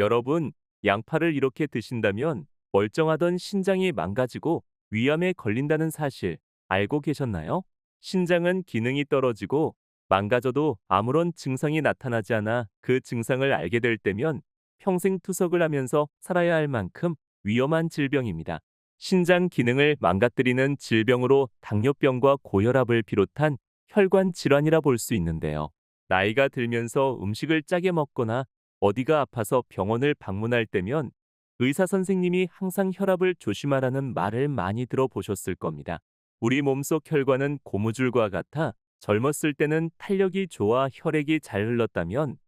여러분, 양파를 이렇게 드신다면 멀쩡하던 신장이 망가지고 위암에 걸린다는 사실 알고 계셨나요? 신장은 기능이 떨어지고 망가져도 아무런 증상이 나타나지 않아 그 증상을 알게 될 때면 평생 투석을 하면서 살아야 할 만큼 위험한 질병입니다. 신장 기능을 망가뜨리는 질병으로 당뇨병과 고혈압을 비롯한 혈관 질환이라 볼 수 있는데요. 나이가 들면서 음식을 짜게 먹거나 어디가 아파서 병원을 방문할 때면 의사 선생님이 항상 혈압을 조심하라는 말을 많이 들어보셨을 겁니다. 우리 몸속 혈관은 고무줄과 같아 젊었을 때는 탄력이 좋아 혈액이 잘 흘렀다면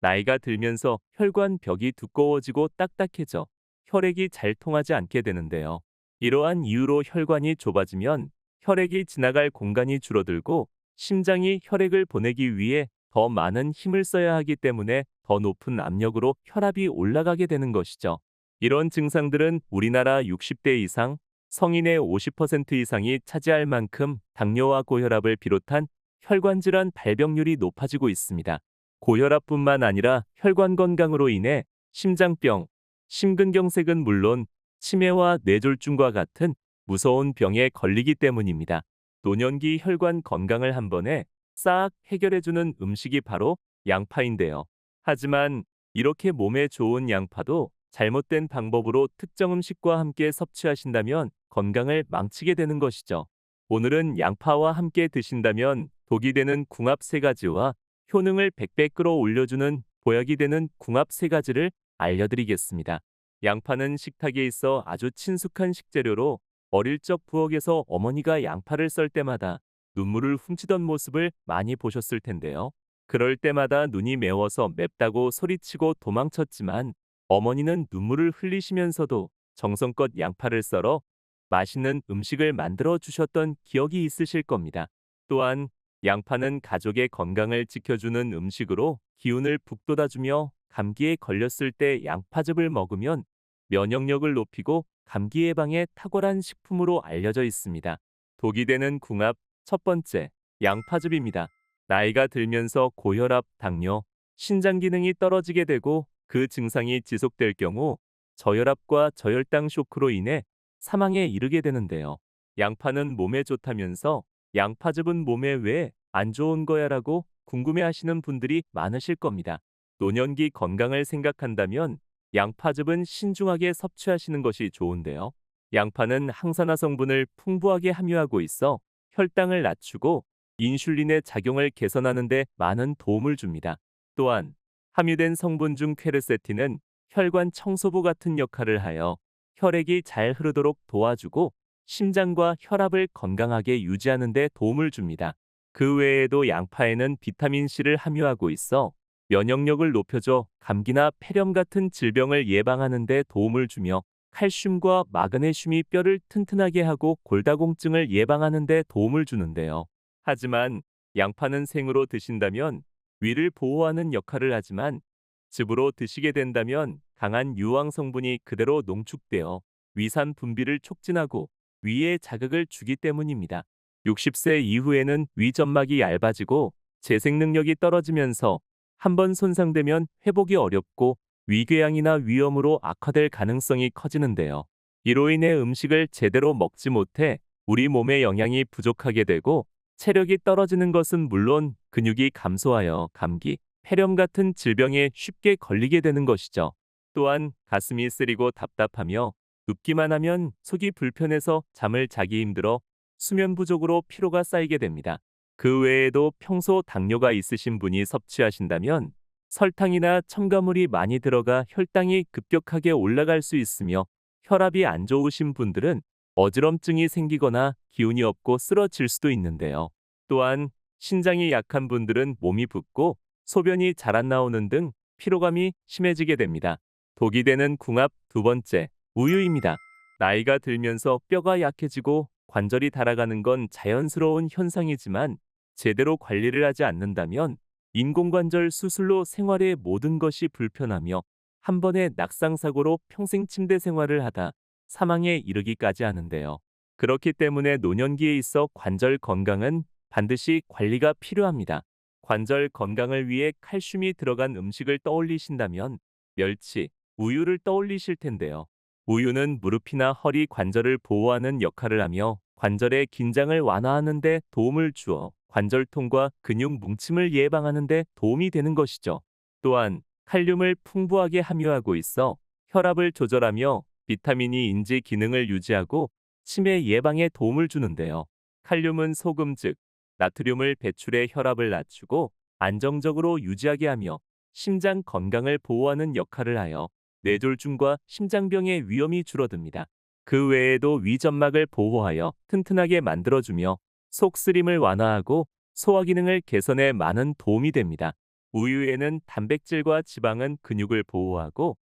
나이가 들면서 혈관 벽이 두꺼워지고 딱딱해져 혈액이 잘 통하지 않게 되는데요. 이러한 이유로 혈관이 좁아지면 혈액이 지나갈 공간이 줄어들고 심장이 혈액을 보내기 위해 더 많은 힘을 써야 하기 때문에 더 높은 압력으로 혈압이 올라가게 되는 것이죠. 이런 증상들은 우리나라 60대 이상, 성인의 50% 이상이 차지할 만큼 당뇨와 고혈압을 비롯한 혈관 질환 발병률이 높아지고 있습니다. 고혈압뿐만 아니라 혈관 건강으로 인해 심장병, 심근경색은 물론 치매와 뇌졸중과 같은 무서운 병에 걸리기 때문입니다. 노년기 혈관 건강을 한 번에 싹 해결해주는 음식이 바로 양파인데요. 하지만 이렇게 몸에 좋은 양파도 잘못된 방법으로 특정 음식과 함께 섭취하신다면 건강을 망치게 되는 것이죠. 오늘은 양파와 함께 드신다면 독이 되는 궁합 세 가지와 효능을 100배 끌어올려주는 보약이 되는 궁합 세 가지를 알려드리겠습니다. 양파는 식탁에 있어 아주 친숙한 식재료로 어릴 적 부엌에서 어머니가 양파를 썰 때마다 눈물을 훔치던 모습을 많이 보셨을 텐데요. 그럴 때마다 눈이 매워서 맵다고 소리치고 도망쳤지만 어머니는 눈물을 흘리시면서도 정성껏 양파를 썰어 맛있는 음식을 만들어 주셨던 기억이 있으실 겁니다. 또한 양파는 가족의 건강을 지켜주는 음식으로 기운을 북돋아주며 감기에 걸렸을 때 양파즙을 먹으면 면역력을 높이고 감기 예방에 탁월한 식품으로 알려져 있습니다. 독이 되는 궁합 첫 번째, 양파즙입니다. 나이가 들면서 고혈압, 당뇨, 신장 기능이 떨어지게 되고 그 증상이 지속될 경우 저혈압과 저혈당 쇼크로 인해 사망에 이르게 되는데요. 양파는 몸에 좋다면서 양파즙은 몸에 왜 안 좋은 거야 라고 궁금해 하시는 분들이 많으실 겁니다. 노년기 건강을 생각한다면 양파즙은 신중하게 섭취하시는 것이 좋은데요. 양파는 항산화 성분을 풍부하게 함유하고 있어 혈당을 낮추고 인슐린의 작용을 개선하는 데 많은 도움을 줍니다. 또한 함유된 성분 중 퀘르세틴은 혈관 청소부 같은 역할을 하여 혈액이 잘 흐르도록 도와주고 심장과 혈압을 건강하게 유지하는 데 도움을 줍니다. 그 외에도 양파에는 비타민C를 함유하고 있어 면역력을 높여줘 감기나 폐렴 같은 질병을 예방하는 데 도움을 주며 칼슘과 마그네슘이 뼈를 튼튼하게 하고 골다공증을 예방하는 데 도움을 주는데요. 하지만 양파는 생으로 드신다면 위를 보호하는 역할을 하지만 즙으로 드시게 된다면 강한 유황 성분이 그대로 농축되어 위산 분비를 촉진하고 위에 자극을 주기 때문입니다. 60세 이후에는 위 점막이 얇아지고 재생 능력이 떨어지면서 한번 손상되면 회복이 어렵고 위궤양이나 위염으로 악화될 가능성이 커지는데요. 이로 인해 음식을 제대로 먹지 못해 우리 몸에 영양이 부족하게 되고 체력이 떨어지는 것은 물론 근육이 감소하여 감기, 폐렴 같은 질병에 쉽게 걸리게 되는 것이죠. 또한 가슴이 쓰리고 답답하며 눕기만 하면 속이 불편해서 잠을 자기 힘들어 수면 부족으로 피로가 쌓이게 됩니다. 그 외에도 평소 당뇨가 있으신 분이 섭취하신다면 설탕이나 첨가물이 많이 들어가 혈당이 급격하게 올라갈 수 있으며 혈압이 안 좋으신 분들은 어지럼증이 생기거나 기운이 없고 쓰러질 수도 있는데요. 또한 신장이 약한 분들은 몸이 붓고 소변이 잘 안 나오는 등 피로감이 심해지게 됩니다. 독이 되는 궁합 두 번째, 우유입니다. 나이가 들면서 뼈가 약해지고 관절이 달아가는 건 자연스러운 현상이지만 제대로 관리를 하지 않는다면 인공관절 수술로 생활의 모든 것이 불편하며 한 번의 낙상사고로 평생 침대 생활을 하다 사망에 이르기까지 하는데요. 그렇기 때문에 노년기에 있어 관절 건강은 반드시 관리가 필요합니다. 관절 건강을 위해 칼슘이 들어간 음식을 떠올리신다면 멸치, 우유를 떠올리실 텐데요. 우유는 무릎이나 허리 관절을 보호하는 역할을 하며 관절의 긴장을 완화하는 데 도움을 주어 관절통과 근육 뭉침을 예방하는 데 도움이 되는 것이죠. 또한 칼륨을 풍부하게 함유하고 있어 혈압을 조절하며 비타민이 인지 기능을 유지하고 치매 예방에 도움을 주는데요. 칼륨은 소금 즉 나트륨을 배출해 혈압을 낮추고 안정적으로 유지하게 하며 심장 건강을 보호하는 역할을 하여 뇌졸중과 심장병의 위험이 줄어듭니다. 그 외에도 위점막을 보호하여 튼튼하게 만들어주며 속쓰림을 완화하고 소화 기능을 개선에 많은 도움이 됩니다. 우유에는 단백질과 지방은 근육을 보호하고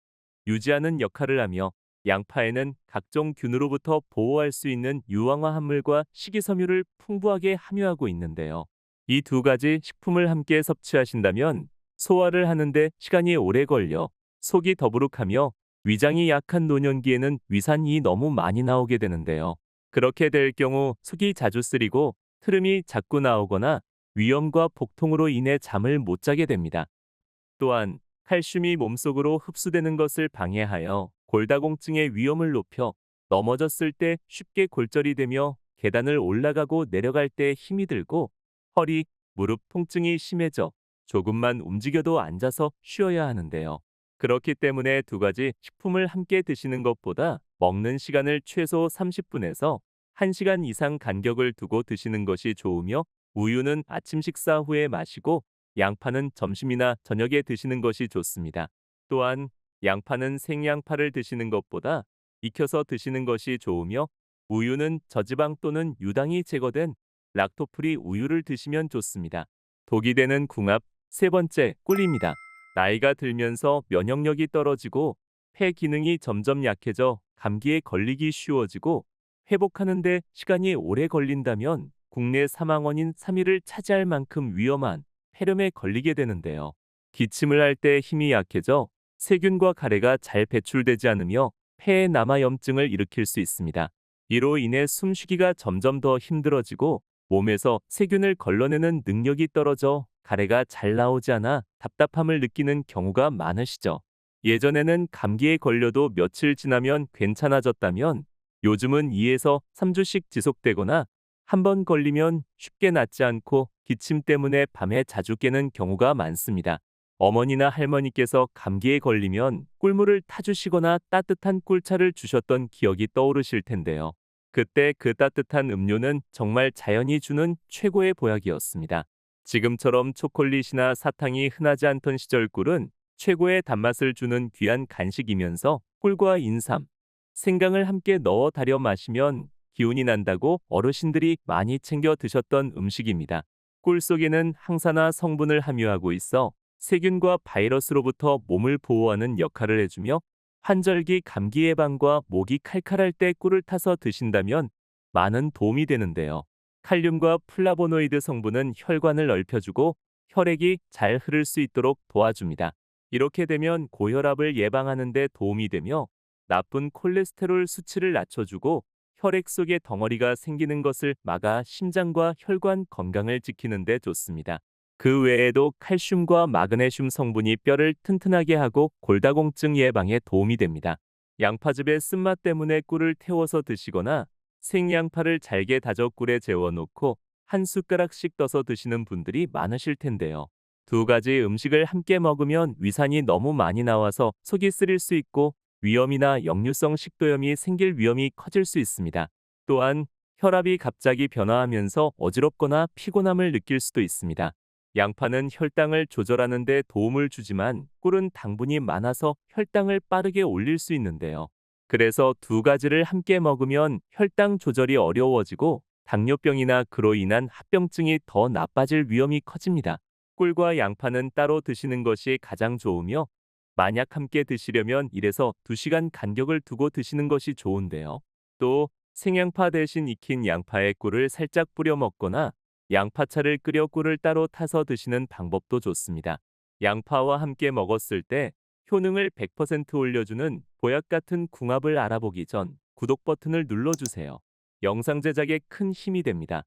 유지하는 역할을 하며 양파에는 각종 균으로부터 보호할 수 있는 유황화 합물과 식이섬유를 풍부하게 함유하고 있는데요. 이 두 가지 식품을 함께 섭취하신다면 소화를 하는데 시간이 오래 걸려 속이 더부룩하며 위장이 약한 노년기에는 위산이 너무 많이 나오게 되는데요. 그렇게 될 경우 속이 자주 쓰리고 트름이 자꾸 나오거나 위염과 복통으로 인해 잠을 못 자게 됩니다. 또한 칼슘이 몸속으로 흡수되는 것을 방해하여 골다공증의 위험을 높여 넘어졌을 때 쉽게 골절이 되며 계단을 올라가고 내려갈 때 힘이 들고 허리, 무릎 통증이 심해져 조금만 움직여도 앉아서 쉬어야 하는데요. 그렇기 때문에 두 가지 식품을 함께 드시는 것보다 먹는 시간을 최소 30분에서 1시간 이상 간격을 두고 드시는 것이 좋으며 우유는 아침 식사 후에 마시고 양파는 점심이나 저녁에 드시는 것이 좋습니다. 또한 양파는 생양파를 드시는 것보다 익혀서 드시는 것이 좋으며 우유는 저지방 또는 유당이 제거된 락토프리 우유를 드시면 좋습니다. 독이 되는 궁합 세 번째 꿀입니다. 나이가 들면서 면역력이 떨어지고 폐 기능이 점점 약해져 감기에 걸리기 쉬워지고 회복하는데 시간이 오래 걸린다면 국내 사망 원인 3위를 차지할 만큼 위험한 폐렴에 걸리게 되는데요. 기침을 할 때 힘이 약해져 세균과 가래가 잘 배출되지 않으며 폐에 남아 염증을 일으킬 수 있습니다. 이로 인해 숨쉬기가 점점 더 힘들어지고 몸에서 세균을 걸러내는 능력이 떨어져 가래가 잘 나오지 않아 답답함을 느끼는 경우가 많으시죠. 예전에는 감기에 걸려도 며칠 지나면 괜찮아졌다면 요즘은 2에서 3주씩 지속되거나 한 번 걸리면 쉽게 낫지 않고 기침 때문에 밤에 자주 깨는 경우가 많습니다. 어머니나 할머니께서 감기에 걸리면 꿀물을 타주시거나 따뜻한 꿀차를 주셨던 기억이 떠오르실 텐데요. 그때 그 따뜻한 음료는 정말 자연이 주는 최고의 보약이었습니다. 지금처럼 초콜릿이나 사탕이 흔하지 않던 시절 꿀은 최고의 단맛을 주는 귀한 간식이면서 꿀과 인삼, 생강을 함께 넣어 달여 마시면 기운이 난다고 어르신들이 많이 챙겨 드셨던 음식입니다. 꿀 속에는 항산화 성분을 함유하고 있어 세균과 바이러스로부터 몸을 보호하는 역할을 해주며 환절기 감기 예방과 목이 칼칼할 때 꿀을 타서 드신다면 많은 도움이 되는데요. 칼륨과 플라보노이드 성분은 혈관을 넓혀주고 혈액이 잘 흐를 수 있도록 도와줍니다. 이렇게 되면 고혈압을 예방하는 데 도움이 되며 나쁜 콜레스테롤 수치를 낮춰주고 혈액 속에 덩어리가 생기는 것을 막아 심장과 혈관 건강을 지키는 데 좋습니다. 그 외에도 칼슘과 마그네슘 성분이 뼈를 튼튼하게 하고 골다공증 예방에 도움이 됩니다. 양파즙의 쓴맛 때문에 꿀을 태워서 드시거나 생양파를 잘게 다져 꿀에 재워놓고 한 숟가락씩 떠서 드시는 분들이 많으실 텐데요. 두 가지 음식을 함께 먹으면 위산이 너무 많이 나와서 속이 쓰릴 수 있고 위염이나 역류성 식도염이 생길 위험이 커질 수 있습니다. 또한 혈압이 갑자기 변화하면서 어지럽거나 피곤함을 느낄 수도 있습니다. 양파는 혈당을 조절하는 데 도움을 주지만 꿀은 당분이 많아서 혈당을 빠르게 올릴 수 있는데요. 그래서 두 가지를 함께 먹으면 혈당 조절이 어려워지고 당뇨병이나 그로 인한 합병증이 더 나빠질 위험이 커집니다. 꿀과 양파는 따로 드시는 것이 가장 좋으며 만약 함께 드시려면 1에서 2시간 간격을 두고 드시는 것이 좋은데요. 또 생양파 대신 익힌 양파에 꿀을 살짝 뿌려 먹거나 양파차를 끓여 꿀을 따로 타서 드시는 방법도 좋습니다. 양파와 함께 먹었을 때 효능을 100% 올려주는 보약 같은 궁합을 알아보기 전 구독 버튼을 눌러주세요. 영상 제작에 큰 힘이 됩니다.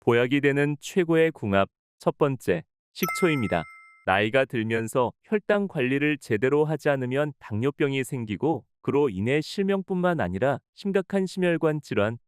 보약이 되는 최고의 궁합 첫 번째 식초입니다. 나이가 들면서 혈당 관리를 제대로 하지 않으면 당뇨병이 생기고 그로 인해 실명뿐만 아니라 심각한 심혈관 질환,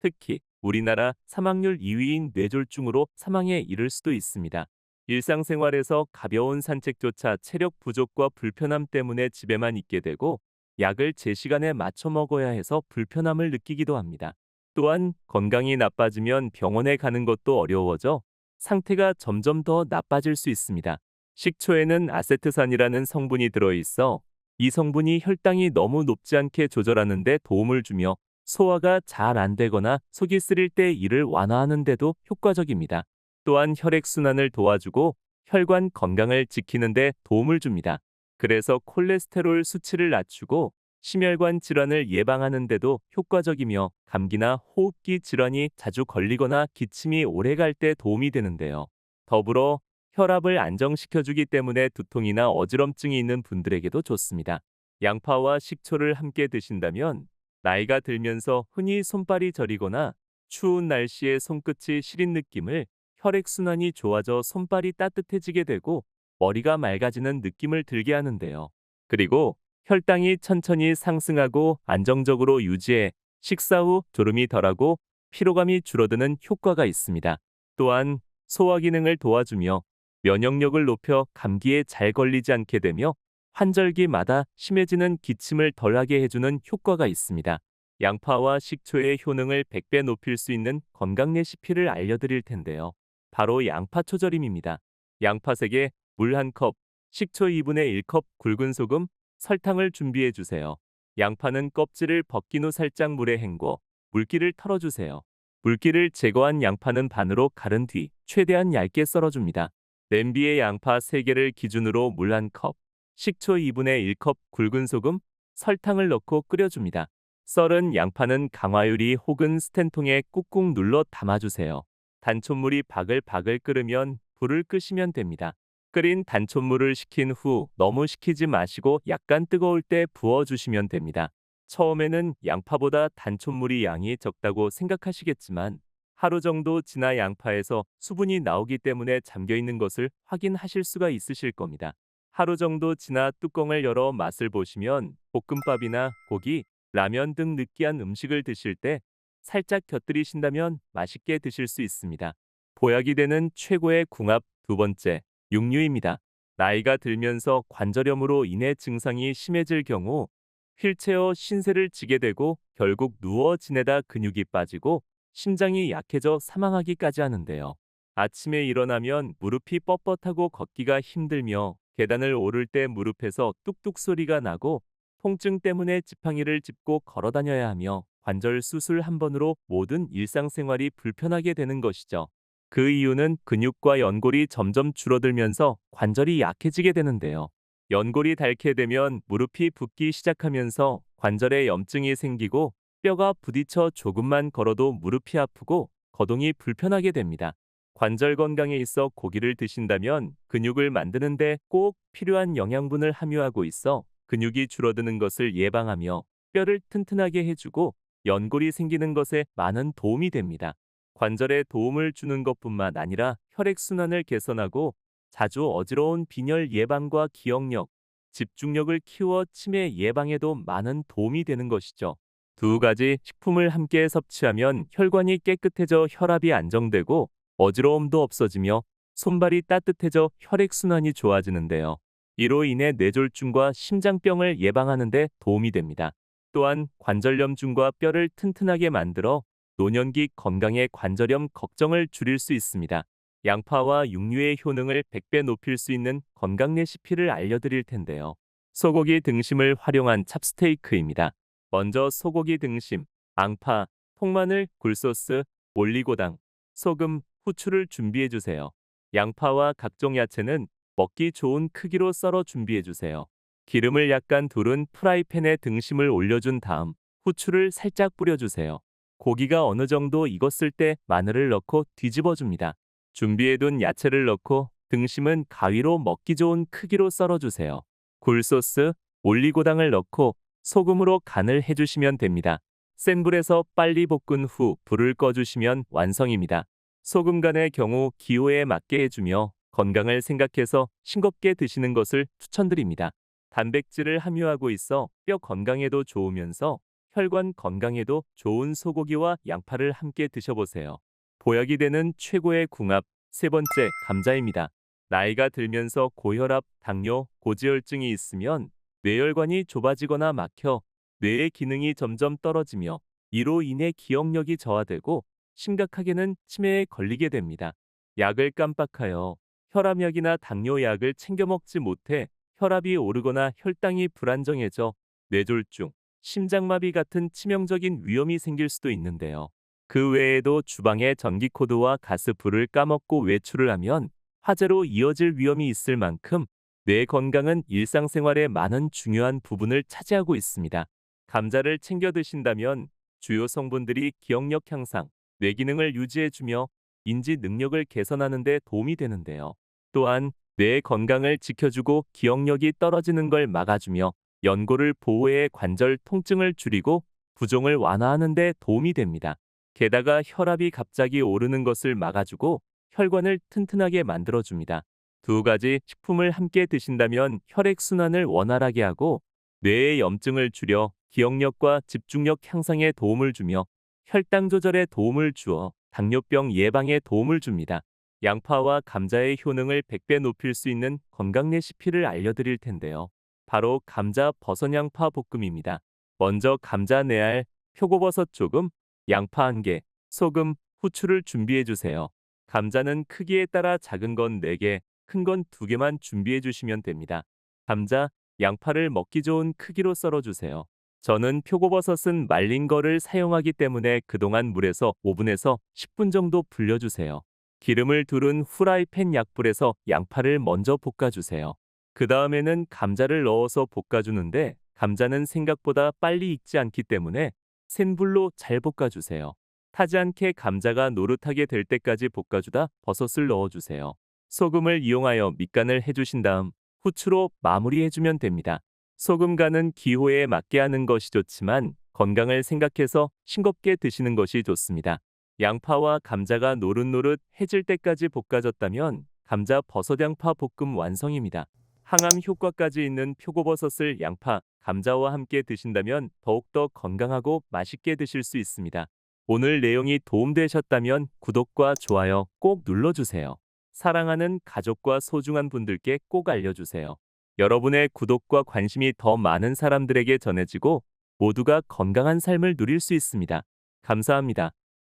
특히 우리나라 사망률 2위인 뇌졸중으로 사망에 이를 수도 있습니다. 일상생활에서 가벼운 산책조차 체력 부족과 불편함 때문에 집에만 있게 되고 약을 제 시간에 맞춰 먹어야 해서 불편함을 느끼기도 합니다. 또한 건강이 나빠지면 병원에 가는 것도 어려워져 상태가 점점 더 나빠질 수 있습니다. 식초에는 아세트산이라는 성분이 들어있어 이 성분이 혈당이 너무 높지 않게 조절하는 데 도움을 주며 소화가 잘 안 되거나 속이 쓰릴 때 이를 완화하는 데도 효과적입니다. 또한 혈액순환을 도와주고 혈관 건강을 지키는 데 도움을 줍니다. 그래서 콜레스테롤 수치를 낮추고 심혈관 질환을 예방하는 데도 효과적이며 감기나 호흡기 질환이 자주 걸리거나 기침이 오래 갈 때 도움이 되는데요. 더불어 혈압을 안정시켜주기 때문에 두통이나 어지럼증이 있는 분들에게도 좋습니다. 양파와 식초를 함께 드신다면 나이가 들면서 흔히 손발이 저리거나 추운 날씨에 손끝이 시린 느낌을 혈액순환이 좋아져 손발이 따뜻해지게 되고 머리가 맑아지는 느낌을 들게 하는데요. 그리고 혈당이 천천히 상승하고 안정적으로 유지해 식사 후 졸음이 덜하고 피로감이 줄어드는 효과가 있습니다. 또한 소화 기능을 도와주며 면역력을 높여 감기에 잘 걸리지 않게 되며 환절기마다 심해지는 기침을 덜하게 해주는 효과가 있습니다. 양파와 식초의 효능을 100배 높일 수 있는 건강 레시피를 알려드릴 텐데요. 바로 양파 초절임입니다. 양파 3개, 물 1컵, 식초 2분의 1컵, 굵은 소금, 설탕을 준비해 주세요. 양파는 껍질을 벗긴 후 살짝 물에 헹궈 물기를 털어주세요. 물기를 제거한 양파는 반으로 가른 뒤 최대한 얇게 썰어줍니다. 냄비에 양파 3개를 기준으로 물 1컵, 식초 2분의 1컵, 굵은 소금, 설탕을 넣고 끓여줍니다. 썰은 양파는 강화유리 혹은 스텐통에 꾹꾹 눌러 담아주세요. 단촛물이 바글바글 끓으면 불을 끄시면 됩니다. 끓인 단촛물을 식힌 후 너무 식히지 마시고 약간 뜨거울 때 부어주시면 됩니다. 처음에는 양파보다 단촛물이 양이 적다고 생각하시겠지만 하루 정도 지나 양파에서 수분이 나오기 때문에 잠겨 있는 것을 확인하실 수가 있으실 겁니다. 하루 정도 지나 뚜껑을 열어 맛을 보시면 볶음밥이나 고기, 라면 등 느끼한 음식을 드실 때 살짝 곁들이신다면 맛있게 드실 수 있습니다. 보약이 되는 최고의 궁합 두 번째, 육류입니다. 나이가 들면서 관절염으로 인해 증상이 심해질 경우 휠체어 신세를 지게 되고 결국 누워 지내다 근육이 빠지고 심장이 약해져 사망하기까지 하는데요. 아침에 일어나면 무릎이 뻣뻣하고 걷기가 힘들며 계단을 오를 때 무릎에서 뚝뚝 소리가 나고 통증 때문에 지팡이를 짚고 걸어 다녀야 하며 관절 수술 한 번으로 모든 일상생활이 불편하게 되는 것이죠. 그 이유는 근육과 연골이 점점 줄어들면서 관절이 약해지게 되는데요. 연골이 닳게 되면 무릎이 붓기 시작하면서 관절에 염증이 생기고 뼈가 부딪혀 조금만 걸어도 무릎이 아프고 거동이 불편하게 됩니다. 관절 건강에 있어 고기를 드신다면 근육을 만드는데 꼭 필요한 영양분을 함유하고 있어 근육이 줄어드는 것을 예방하며 뼈를 튼튼하게 해주고 연골이 생기는 것에 많은 도움이 됩니다. 관절에 도움을 주는 것뿐만 아니라 혈액순환을 개선하고 자주 어지러운 빈혈 예방과 기억력, 집중력을 키워 치매 예방에도 많은 도움이 되는 것이죠. 두 가지 식품을 함께 섭취하면 혈관이 깨끗해져 혈압이 안정되고 어지러움도 없어지며 손발이 따뜻해져 혈액순환이 좋아지는데요. 이로 인해 뇌졸중과 심장병을 예방하는 데 도움이 됩니다. 또한 관절염증과 뼈를 튼튼하게 만들어 노년기 건강의 관절염 걱정을 줄일 수 있습니다. 양파와 육류의 효능을 100배 높일 수 있는 건강 레시피를 알려드릴 텐데요. 소고기 등심을 활용한 찹스테이크입니다. 먼저 소고기 등심, 앙파, 통마늘, 굴소스, 올리고당, 소금, 후추를 준비해 주세요. 양파와 각종 야채는 먹기 좋은 크기로 썰어 준비해 주세요. 기름을 약간 두른 프라이팬에 등심을 올려준 다음 후추를 살짝 뿌려주세요. 고기가 어느 정도 익었을 때 마늘을 넣고 뒤집어 줍니다. 준비해둔 야채를 넣고 등심은 가위로 먹기 좋은 크기로 썰어주세요. 굴소스, 올리고당을 넣고 소금으로 간을 해주시면 됩니다. 센 불에서 빨리 볶은 후 불을 꺼주시면 완성입니다. 소금 간의 경우 기호에 맞게 해주며 건강을 생각해서 싱겁게 드시는 것을 추천드립니다. 단백질을 함유하고 있어 뼈 건강에도 좋으면서 혈관 건강에도 좋은 소고기와 양파를 함께 드셔보세요. 보약이 되는 최고의 궁합 세 번째 감자입니다. 나이가 들면서 고혈압, 당뇨, 고지혈증이 있으면 뇌혈관이 좁아지거나 막혀 뇌의 기능이 점점 떨어지며 이로 인해 기억력이 저하되고 심각하게는 치매에 걸리게 됩니다. 약을 깜빡하여 혈압약이나 당뇨약을 챙겨 먹지 못해 혈압이 오르거나 혈당이 불안정해져 뇌졸중, 심장마비 같은 치명적인 위험이 생길 수도 있는데요. 그 외에도 주방의 전기코드와 가스불을 까먹고 외출을 하면 화재로 이어질 위험이 있을 만큼 뇌 건강은 일상생활의 많은 중요한 부분을 차지하고 있습니다. 감자를 챙겨 드신다면 주요 성분들이 기억력 향상, 뇌 기능을 유지해주며 인지 능력을 개선하는 데 도움이 되는데요. 또한 뇌 건강을 지켜주고 기억력이 떨어지는 걸 막아주며 연골을 보호해 관절 통증을 줄이고 부종을 완화하는 데 도움이 됩니다. 게다가 혈압이 갑자기 오르는 것을 막아주고 혈관을 튼튼하게 만들어줍니다. 두 가지 식품을 함께 드신다면 혈액순환을 원활하게 하고 뇌의 염증을 줄여 기억력과 집중력 향상에 도움을 주며 혈당 조절에 도움을 주어 당뇨병 예방에 도움을 줍니다. 양파와 감자의 효능을 100배 높일 수 있는 건강 레시피를 알려드릴 텐데요. 바로 감자 버섯 양파 볶음입니다. 먼저 감자 4알, 표고버섯 조금, 양파 1개, 소금, 후추를 준비해 주세요. 감자는 크기에 따라 작은 건 4개, 큰 건 2개만 준비해 주시면 됩니다. 감자, 양파를 먹기 좋은 크기로 썰어 주세요. 저는 표고버섯은 말린 거를 사용하기 때문에 그동안 물에서 5분에서 10분 정도 불려주세요. 기름을 두른 후라이팬 약불에서 양파를 먼저 볶아주세요. 그 다음에는 감자를 넣어서 볶아주는데 감자는 생각보다 빨리 익지 않기 때문에 센 불로 잘 볶아주세요. 타지 않게 감자가 노릇하게 될 때까지 볶아주다 버섯을 넣어주세요. 소금을 이용하여 밑간을 해주신 다음 후추로 마무리해주면 됩니다. 소금 간은 기호에 맞게 하는 것이 좋지만 건강을 생각해서 싱겁게 드시는 것이 좋습니다. 양파와 감자가 노릇노릇 해질 때까지 볶아졌다면 감자 버섯 양파 볶음 완성입니다. 항암 효과까지 있는 표고버섯을 양파, 감자와 함께 드신다면 더욱더 건강하고 맛있게 드실 수 있습니다. 오늘 내용이 도움되셨다면 구독과 좋아요 꼭 눌러주세요. 사랑하는 가족과 소중한 분들께 꼭 알려주세요. 여러분의 구독과 관심이 더 많은 사람들에게 전해지고 모두가 건강한 삶을 누릴 수 있습니다. 감사합니다.